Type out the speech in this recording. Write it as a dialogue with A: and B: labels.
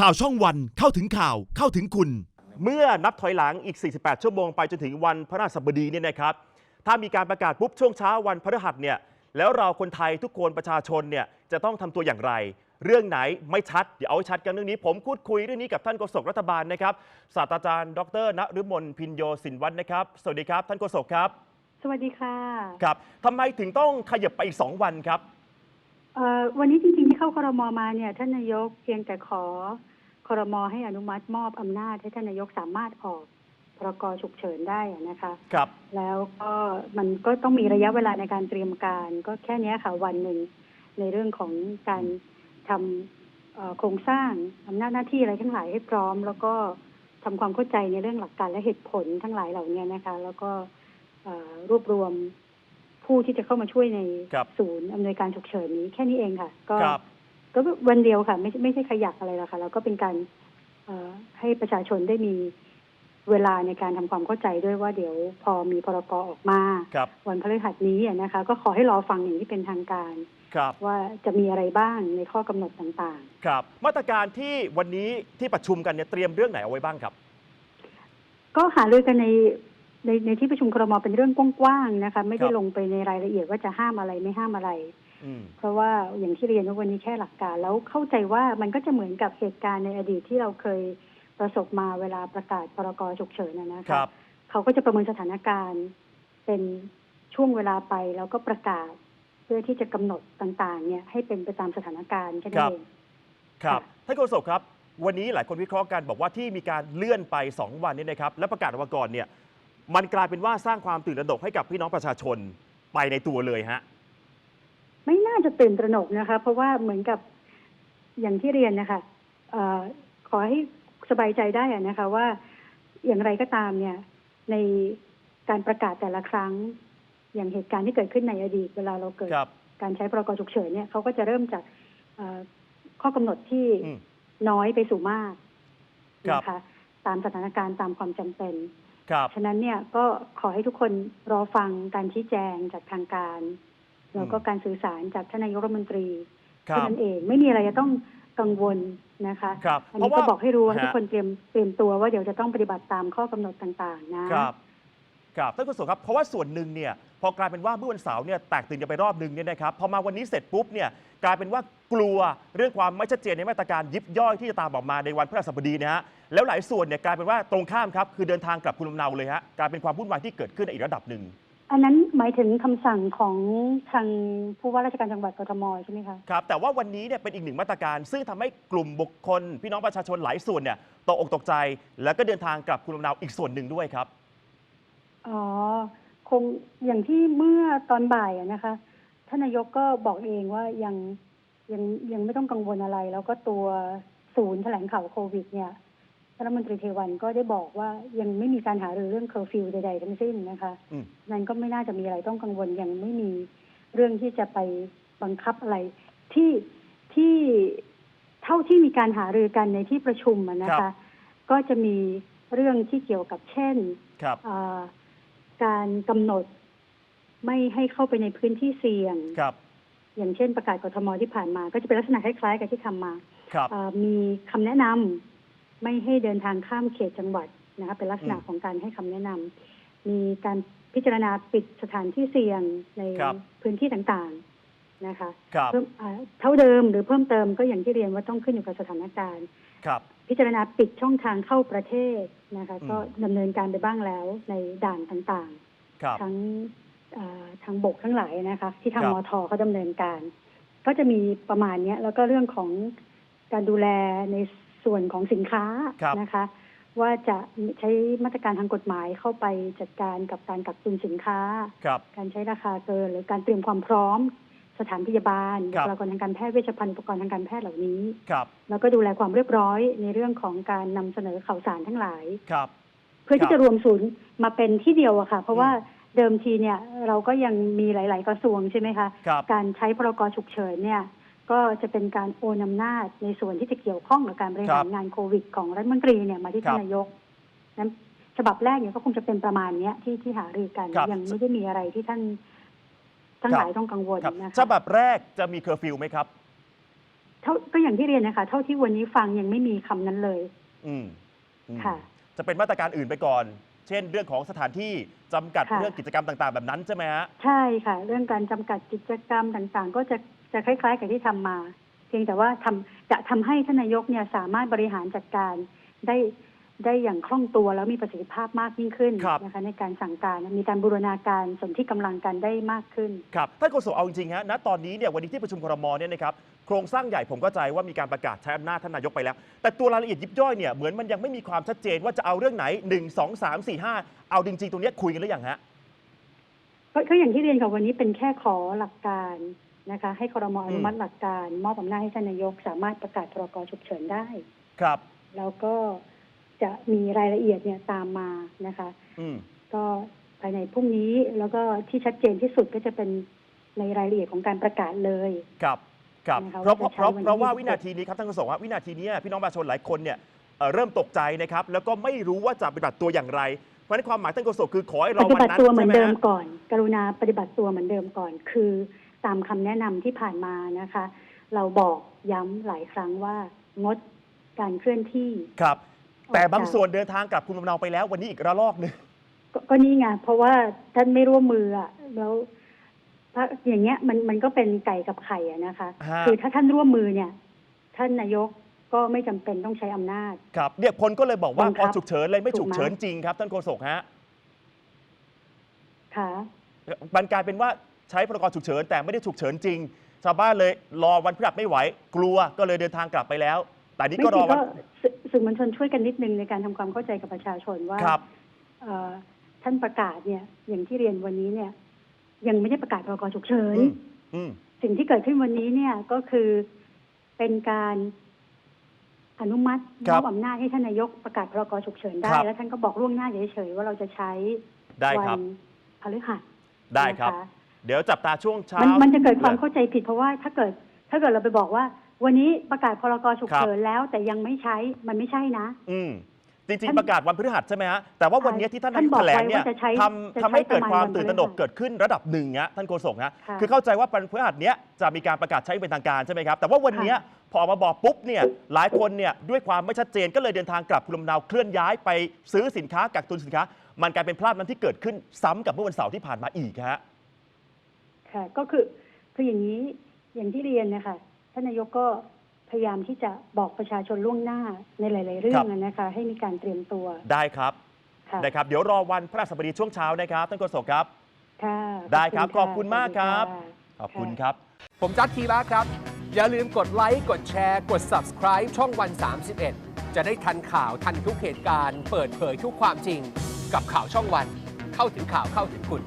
A: ข่าวช่องวันเข้าถึงข่าวเข้าถึงคุณ
B: เมื่อนับถอยหลังอีก 48 ชั่วโมงไปจนถึงวันพระราชบดีเนี่ยนะครับ ถ้ามีการประกาศปุ๊บช่วงเช้าวันพฤหัสเนี่ย แล้วเราคนไทยทุกคนประชาชนเนี่ยจะต้องทำตัวอย่างไร เรื่องไหนไม่ชัด เดี๋ยวเอาให้ชัดกันเรื่องนี้ ผมพูดคุยเรื่องนี้กับท่านโฆษกรัฐบาลนะครับ ศาสตราจารย์ ดรณฤมลพินโยสินวัฒน์นะครับ สวัสดีครับ ท่านโฆษกครับ
C: สวัสดีค่ะ
B: ครับทำไมถึงต้องขยับไปอีก 2 วันครับ
C: เอ่อวันนี้จริงๆที่เข้าครมมาเนี่ยท่านนายกเพียงแต่ขอ ครมให้อนุมัติมอบอำนาจให้ท่านนายกสามารถออกพรกฉุกเฉินได้อะนะคะ
B: ครับ
C: แล้วก็มันก็ต้องมีระยะเวลาในการเตรียมการ ก็แค่เนี้ยค่ะวันหนึ่งในเรื่องของการทำเอ่อโครงสร้างอำนาจหน้าที่อะไรทั้งหลายให้พร้อม แล้วก็ทำความเข้าใจในเรื่องหลักการและเหตุผลทั้งหลายเหล่านี้นะคะ แล้วก็เอ่อรวบรวมผู้ที่จะเข้ามาช่วยใน
B: ครับ
C: ศูนย์อำนวยการฉุกเฉินนี้แค่นี้เองค่ะ ก็
B: ครับ
C: ก็วันเดียวค่ะ ไม่ใช่ไม่ใช่ขยักอะไรหรอกค่ะแล้วก็เป็นการเอ่อให้ประชาชนได้มีเวลาในการทำความเข้าใจด้วยว่าเดี๋ยวพอมีพรกออกมา
B: ครับ
C: วันพฤหัสนี้อะนะคะ ก็ขอให้รอฟังอย่างที่เป็นทางการ
B: ครับ
C: ว่าจะมีอะไรบ้างในข้อกำหนดต่าง
B: ครับ มาตรการที่วันนี้ที่ประชุมกันเนี่ยเตรียมเรื่องไหนเอาไว้บ้างครับ
C: ๆก็หารือกันในในในที่ประชุมครมเป็นเรื่องกว้างๆนะคะ ไม่ได้
B: ครับ
C: ลงไปในรายละเอียดว่าจะห้ามอะไรไม่ห้ามอะไร
B: อืม
C: เพราะว่าอย่างที่เรียนว่าวันนี้แค่หลักการ แล้วเข้าใจว่ามันก็จะเหมือนกับเหตุการณ์ในอดีตที่เราเคยประสบมาเวลาประกาศพรกฉุกเฉินนะนะ
B: ค
C: คะ
B: รับ
C: เขาก็จะประเมินสถานการณ์ เป็นช่วงเวลาไปแล้วก็ประกาศ เพื่อที่จะกำหนดต่าง ๆ เนี่ยให้เป็นไปตามสถานการณ์แค่นั้
B: ครั
C: น
B: บ
C: เอง
B: ครับ
C: ค่ะ
B: ท่านโฆษกครับ วันนี้หลายคนวิเคราะห์กันบอกว่าที่มีการเลื่อนไป 2 วันนี้นะครับ และประกาศออกมาก่อนเนี่ย มันกลายเป็นว่าสร้างความตื่นตระหนกให้กับพี่น้องประชาชนไปในตัวเลยฮะ
C: ไม่น่าจะตื่นตระหนกนะคะ เพราะว่าเหมือนกับอย่างที่เรียนนะคะเออขอให้สบายใจได้อะนะคะว่าอย่างไรก็ตามเนี่ย ในการประกาศแต่ละครั้ง อย่างเหตุการณ์ที่เกิดขึ้นในอดีต เวลาเราเกิด
B: ครับ
C: การใช้พรกฉุกเฉินเนี่ยเขาก็จะเริ่มจากเอ่อข้อกำหนดที่
B: อืม
C: น้อยไปสู่มาก
B: ครับ
C: นะคะตามสถานการณ์ตามความจำเป็น
B: ครับ
C: ฉะนั้นเนี่ยก็ขอให้ทุกคนรอฟังการชี้แจงจากทางการ แล้วก็การสื่อสารจากท่านนายกรัฐมนตรี
B: ครั
C: เท่า
B: บ
C: นั้นเองไม่มีอะไรจะต้องกังวลนะคะ
B: ครับ
C: อัน
B: เพราะ
C: นี้
B: ว่า
C: ก็บอกให้รู้ว่า
B: ฮะ
C: ทุกคนเตรียมเตรียมตัวว่าเดี๋ยวจะต้องปฏิบัติตามข้อกำหนดต่างๆนะครับ
B: ครับท่านโฆษกครับเพราะว่าส่วนหนึ่งเนี่ยพอกลายเป็นว่าเมื่อวันเสาร์เนี่ยแตกตื่นกันไปรอบหนึ่งเนี่ยนะครับพอมาวันนี้เสร็จปุ๊บเนี่ยกลายเป็นว่ากลัวเรื่องความไม่ชัดเจนในมาตรการยิบย่อยที่จะตามออกมาในวันพฤหัสบดีนะฮะแล้วหลายส่วนเนี่ยกลายเป็นว่าตรงข้ามครับคือเดินทางกลับภูมิลำเนาเลยฮะกลายเป็นความวุ่นวายที่เกิดขึ้นในอีกระดับหนึ่ง
C: อันนั้นหมายถึงคำสั่งของทางผู้ว่าราชการจังหวัดกทมใช่ไหมคะ
B: ครับแต่ว่าวันนี้เนี่ยเป็นอีกหนึ่งมาตรการ ซึ่งทำให้กลุ่มบุคคล พี่น้องประชาชนหลายส่วนเนี่ยตกอกตกใจ แล้วก็เดินทางกลับภูมิลำเนาอีกส่วนหนึ่งด้วยครับ
C: อ๋อคงอย่างที่เมื่อตอนบ่ายอะนะคะท่านนายกก็บอกเองว่ายังยังยังไม่ต้องกังวลอะไร แล้วก็ตัวศูนย์แถลงข่าวโควิดเนี่ยท่าน รัฐมนตรีเทวันก็ได้บอกว่ายังไม่มีการหารือเรื่องเคอร์ฟิวใดๆทั้งสิ้นนะคะ
B: อืม
C: นั่นก็ไม่น่าจะมีอะไรต้องกังวลยังไม่มีเรื่องที่จะไปบังคับอะไร ที่ที่เท่าที่มีการหารือกันในที่ประชุมอะนะ
B: ครั
C: คะ
B: บ
C: ก็จะมีเรื่องที่เกี่ยวกับเช่น
B: ครับ
C: เอ่อการกำหนดไม่ให้เข้าไปในพื้นที่เสี่ยง
B: ครับ
C: อย่างเช่นประกาศกทมที่ผ่านมา ก็จะเป็นลักษณะคล้ายๆ กับที่ทำมา
B: ครับ
C: เอ่อมีคำแนะนำ ไม่ให้เดินทางข้ามเขตจังหวัดนะคะเป็นลักษณะ
B: อืม
C: ของการให้คำแนะนำมีการพิจารณาปิดสถานที่เสี่ยงใน
B: ครับ
C: พื้นที่ต่างๆนะคะ
B: ครับ
C: เพิ่มอ่าเท่าเดิมหรือเพิ่มเติมก็อย่างที่เรียนว่าต้องขึ้นอยู่กับสถานการณ์
B: ครับ
C: พิจารณาปิดช่องทางเข้าประเทศนะคะ
B: อืม
C: ก็ดำเนินการไปบ้างแล้วในด่านต่าง
B: ครับ
C: ๆทั้งเอ่อทางบกทั้งหลายนะคะ ที่ทาง
B: ครับ
C: มทเขาดำเนินการ ก็จะมีประมาณเนี้ยแล้วก็เรื่องของการดูแลใน ส่วนของสินค้า
B: ครับ
C: นะคะ ว่าจะใช้มาตรการทางกฎหมายเข้าไปจัดการกับการกักตุนสินค้า
B: ครับ
C: การใช้ราคาเกินหรือการเตรียมความพร้อมสถานพยาบาล
B: ครั
C: บุ
B: บ
C: คลากรทางการแพทย์เวชภัณฑ์อุปกรณ์ทางการแพทย์เหล่านี้
B: ครับ
C: แล้วก็ดูแลความเรียบร้อยในเรื่องของการนำเสนอข่าวสารทั้งหลาย
B: ครับ
C: เพื่อ
B: ครั
C: ที่
B: บ
C: จะรวมศูนย์มาเป็นที่เดียวอะค่ะ เพราะว่า
B: อืม
C: เดิมทีเนี่ยเราก็ยังมีหลาย ๆ กระทรวงใช่ไหมคะ
B: ครับ
C: การใช้พรกฉุกเฉินเนี่ย ก็จะเป็นการโอนอำนาจในส่วนที่จะเกี่ยวข้องกับการบริหารงานโควิด ของรัฐมนตรีเนี่ยมาที่ท่านนายกนั้นฉบับแรกเนี่ยก็คงจะเป็นประมาณเนี้ยที่ที่หารือกัน
B: ครับ
C: ยังไม่ได้มีอะไรที่ท่านทั้ง
B: ครับ
C: หลายต้องกังวล
B: ครับ
C: นะคะ
B: ฉบับแรกจะมีเคอร์ฟิวไหมครับ
C: เท่าก็อย่างที่เรียนนะคะ เท่าที่วันนี้ฟังยังไม่มีคำนั้นเลย
B: อืมอืม
C: ค่ะ
B: จะเป็นมาตรการอื่นไปก่อน เช่น เรื่องของสถานที่จำกัด
C: ค่ะ
B: เรื่องกิจกรรมต่าง ๆ แบบนั้นใช่ไหมฮะ
C: ใช่ค่ะ เรื่องการจำกัดกิจกรรมต่างๆ ก็จะ จะคล้าย ๆ กับที่ทำมา เพียงแต่ว่าทำจะทำให้ท่านนายกเนี่ยสามารถบริหารจัดการได้ได้อย่างคล่องตัวแล้วมีประสิทธิภาพมากยิ่งขึ้น
B: ครับ
C: นะคะในการสั่งการมีการบูรณาการส่วนที่กำลังกันได้มากขึ้น
B: ครับท่านโฆษกเอาจริงๆฮะณตอนนี้เนี่ยวันนี้ที่ประชุมครมเนี่ยนะครับโครงสร้างใหญ่ผมเข้าใจว่ามีการประกาศใช้อำนาจท่านนายกไปแล้ว แต่ตัวรายละเอียดยิบย่อยเนี่ยเหมือนมันยังไม่มีความชัดเจนว่าจะเอาเรื่องไหน1 2 3 4 5เอาจริง ๆ ตรงเนี้ยคุยกันหรือยังฮะ
C: ก็ก็อย่างที่เรียนค่ะวันนี้เป็นแค่ขอหลักการ นะคะ ให้ครมอ
B: อืม
C: นุมัติหลักการ มอบอำนาจให้ท่านนายก สามารถประกาศพรกฉุกเฉินได้
B: ครับ
C: แล้วก็จะมีรายละเอียดเนี่ยตามมานะคะ
B: อืม
C: ก็ภายในพรุ่งนี้แล้วก็ที่ชัดเจนที่สุดก็จะเป็นในรายละเอียดของการประกาศเลย
B: ครับครับ
C: นะคะ
B: เพราะ
C: ว่าจะ
B: เพราะ
C: ใช้วันที่
B: เพราะว่า
C: 26
B: วินาทีนี้ครับท่านโฆษกว่าวินาทีเนี้ยพี่น้องประชาชนหลายคนเนี่ยเอ่อเริ่มตกใจนะครับ แล้วก็ไม่รู้ว่าจะปฏิบัติตัวอย่างไร เพราะฉะนั้นความหมายท่านโฆษกคือขอให้ร
C: ป
B: อ
C: ฏิ
B: วัน
C: บัติ
B: นั้น
C: ตัวเหมื
B: ใช่
C: อน
B: ไหม
C: เดิม
B: ฮะ
C: ก่อน กรุณาปฏิบัติตัวเหมือนเดิมก่อน คือ ตามคำแนะนำที่ผ่านมานะคะ เราบอกย้ำหลายครั้งว่างดการเคลื่อนที่
B: ครับ แต่
C: ออกจาก
B: บางส่วนเดินทางกลับภูมิลำเนาไปแล้ววันนี้อีกระลอกหนึง
C: ก็ก็นี่ไงเพราะว่าท่านไม่ร่วมมืออะแล้วถ้าอย่างเงี้ยมันมันก็เป็นไก่กับไข่อะนะคะ
B: ฮะ
C: คือถ้าท่านร่วมมือเนี่ย ท่านนายกก็ไม่จำเป็นต้องใช้อำนาจ
B: ครับเนี่ยคนก็เลยบอกว่า
C: บัง
B: พ
C: คั
B: อบฉุกเฉินเลยไม่
C: ถู
B: ฉุ
C: ก
B: ก
C: ไหม
B: เฉินจริงครับ ท่านโฆษกฮะ
C: ค่ะ
B: มันกลายเป็นว่า ใช้พรกฉุกเฉินแต่ไม่ได้ฉุกเฉินจริง ชาวบ้านเลยรอวันพฤหัสไม่ไหว กลัวก็เลยเดินทางกลับไปแล้ว แต่นี่
C: ไม่
B: ก็ร
C: จริ
B: องวัน
C: ก็สื่อสื่อมวลชนช่วยกันนิดนึงในการทำความเข้าใจกับประชาชนว่า
B: ครับ
C: เอ่อท่านประกาศเนี่ย อย่างที่เรียนวันนี้เนี่ย ยังไม่ได้ประกาศพรกฉุกเฉิน
B: อืมอืม
C: สิ่งที่เกิดขึ้นวันนี้เนี่ยก็คือเป็นการอนุมัติ
B: ครั
C: ม
B: บ
C: อบอำนาจให้ท่านนายกประกาศพรกฉุกเฉินได้
B: ครับ
C: แล้วท่านก็บอกล่วงหน้าเฉยๆว่าเราจะใช้
B: ได้
C: วั
B: ครับ
C: พฤหัส
B: ได้ครับ
C: นะคะ
B: เดี๋ยวจับตาช่วงเช้า
C: มัน
B: ม
C: มันจะเกิดความเข้าใจผิดเพราะว่าถ้าเกิด ถ้าเกิดเราไปบอกว่า วันนี้ประกาศพรกฉุกเฉินแล้วแต่ยังไม่ใช้มันไม่ใช่นะ
B: อืมจริง
C: ท่าน
B: ๆประกาศวันพฤหัสใช่ไหมฮะ แต่ว่าวันนี้ที่ท่านนายก
C: ท่านบอก
B: แถลงเนี่ย
C: ไว้ว่าจะใช้
B: ท
C: จะำใช้
B: ทำให้เกิดความ
C: ประมาณ
B: ตื่นตระหนก
C: วันพฤหัส
B: เกิดขึ้นระดับหนึ่งฮะท่านโฆษกฮะ
C: ค่ะ
B: คือเข้าใจว่าวันพฤหัสเนี้ยจะมีการประกาศใช้เป็นทางการใช่ไหมครับ แต่ว่าวันเนี้ยพอออกมาบอกปุ๊บเนี่ยหลายคนเนี่ยด้วยความไม่ชัดเจนก็เลยเดินทางกลับภูมิลำเนาเคลื่อนย้ายไปซื้อสินค้ากักตุนสินค้า มันกลายเป็นภาพนั้นที่เกิดขึ้นซ้ำกับเมื่อวันเสาร์ที่ผ่านมาอีกฮะ
C: ค่ะ ก็คือคืออย่างนี้อย่างที่เรียนนะคะท่านนายกก็พยายามที่จะบอกประชาชนล่วงหน้าในหลาย ๆ เรื่อ
B: ครั
C: ง
B: บ
C: อะนะคะ ให้มีการเตรียมตัว
B: ได้ครับ
C: ค่ะ
B: นะครับ เดี๋ยวรอวันพระราชบดีช่วงเช้านะครับท่านโฆษกครับ
C: ค่ะ
B: ได้ครับะขอบคุณมากครับ
C: สวัสดีะ
B: ขอบคุณครับ
D: ผมจัดทีละครับ อย่าลืมกดไลค์กดแชร์กด subscribe ช่องวัน 31 จะได้ทันข่าวทันทุกเหตุการณ์ เปิดเผยทุกความจริง กับข่าวช่องวัน เข้าถึงข่าวเข้าถึงคุณ